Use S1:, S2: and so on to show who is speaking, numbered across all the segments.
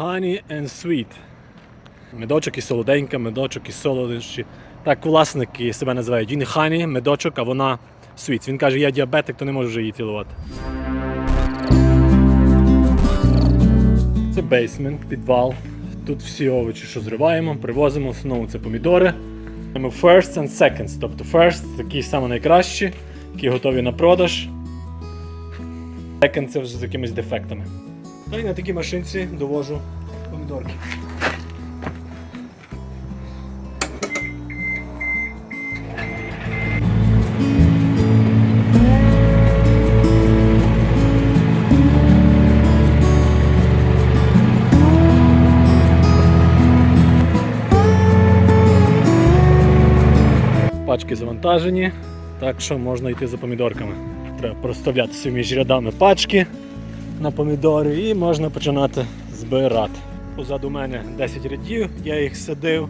S1: Honey and sweet. Медочок і солоденька, медочок і солодощі. Так власники себе називають. Він хані, медочок, а вона sweet. Він каже, я діабетик, то не можу вже її цілувати. Це бейсмент, підвал. Тут всі овочі, що зриваємо, привозимо. Основному це помідори. Маємо First and seconds. Тобто first такі саме найкращі, які готові на продаж. Second це вже з якимись дефектами. Та й на такій машинці довожу помідорки. Пачки завантажені, так що можна йти за помідорками. Треба проставляти між рядами пачки на помідори і можна починати збирати. Позаду мене 10 рядів, я їх садив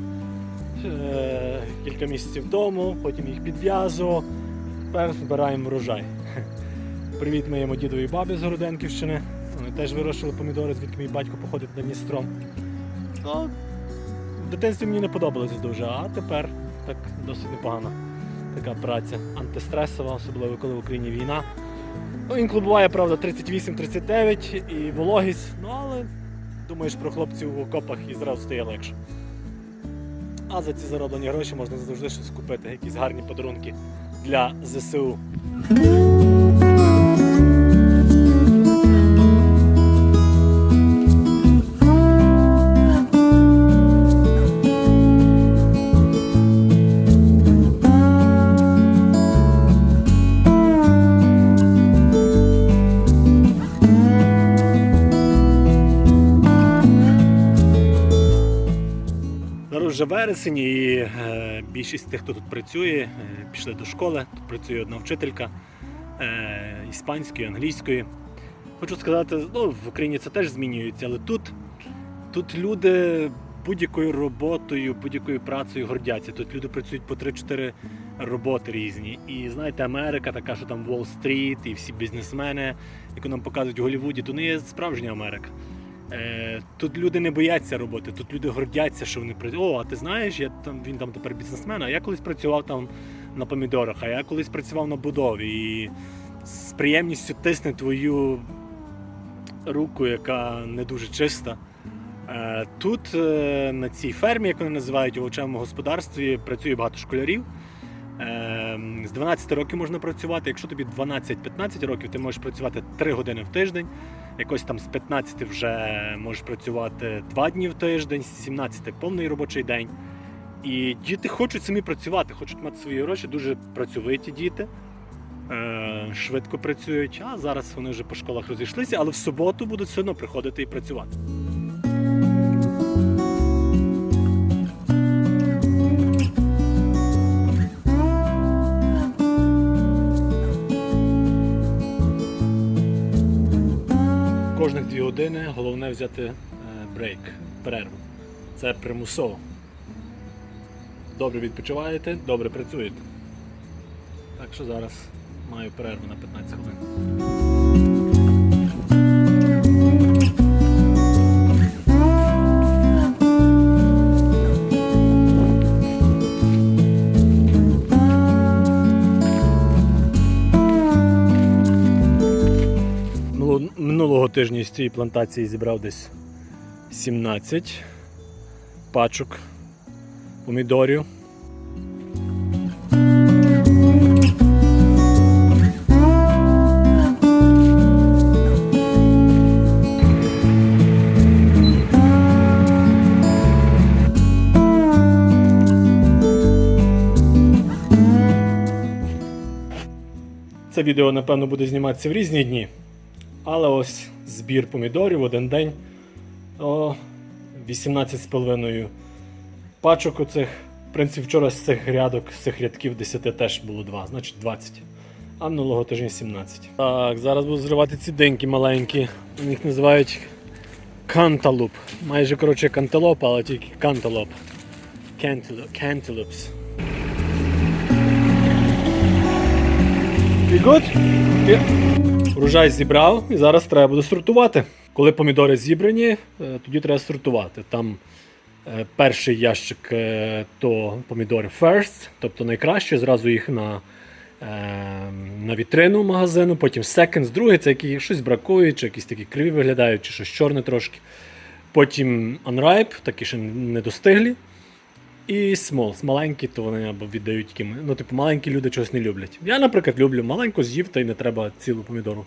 S1: е, кілька місяців тому, потім їх підв'язував. Тепер збираємо врожай. Привіт моєму дідові бабі з Городенківщини. Вони теж вирощували помідори, звідки мій батько походить на Дністром. Ну, в дитинстві мені не подобалось дуже, а тепер так досить непогана така праця. Антистресова, особливо коли в Україні війна. Ну, інколи буває, правда, 38-39 і вологість, ну але думаєш про хлопців в окопах і зразу стає легше. А за ці зароблені гроші можна завжди щось купити, якісь гарні подарунки для ЗСУ. Вже вересень, і е, більшість тих, хто тут працює, е, пішли до школи. Тут працює одна вчителька е, іспанської, англійської. Хочу сказати, ну, в Україні це теж змінюється, але тут, тут люди будь-якою роботою, будь-якою працею гордяться. Тут люди працюють по 3-4 роботи різні. І знаєте, Америка така, що там Уолл-стріт і всі бізнесмени, яку нам показують в Голлівуді, то не є справжня Америка. Е, Тут люди не бояться роботи, тут люди гордяться, що вони працюють. О, а ти знаєш, я там він там тепер бізнесмен, а я колись працював там на помідорах, а я колись працював на будові. І з приємністю тисне твою руку, яка не дуже чиста. Е, Тут е, на цій фермі, як вони називають овочевому господарстві, працює багато школярів. Е, З 12 років можна працювати. Якщо тобі 12-15 років, ти можеш працювати 3 години в тиждень. Якось там з 15 вже можеш працювати 2 дні в тиждень, з 17 повний робочий день. І діти хочуть самі працювати, хочуть мати свої гроші, дуже працьовиті діти. Е, Швидко працюють, а зараз вони вже по школах розійшлися, але в суботу будуть все одно приходити і працювати. Кожних дві години головне взяти е, брейк, перерву. Це примусово. Добре відпочиваєте, добре працюєте. Так що зараз маю перерву на 15 хвилин. Тижня з цієї плантації зібрав десь 17 пачок помідорів. Це відео, напевно, буде зніматися в різні дні. Але ось збір помідорів один день. О, 18,5 пачок оцих. В принципі, вчора з цих грядок, з цих рядків 10 теж було 2, значить 20. А минулого тижня 17. Так, зараз буду зривати ці деньки маленькі. Їх називають канталуп. Майже коротше канталоп, але тільки канталоп. Cantaloupes. You good? Yeah. Урожай зібрав і зараз треба буде сортувати. Коли помідори зібрані, е, тоді треба сортувати. Там е, перший ящик е, то помідори first, тобто найкраще, зразу їх на, на вітрину магазину, потім seconds, другий це які щось бракує, чи якісь такі криві виглядають, чи щось чорне трошки. Потім unripe, такі ще не достиглі. І small, маленькі, то вони або віддають яким. Ну, типу, маленькі люди чогось не люблять. Я, наприклад, люблю маленьку з'їв, та й не треба цілу помідору.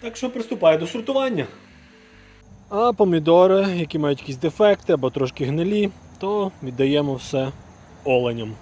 S1: Так що приступаю до сортування. А помідори, які мають якісь дефекти або трошки гнилі, то віддаємо все оленям.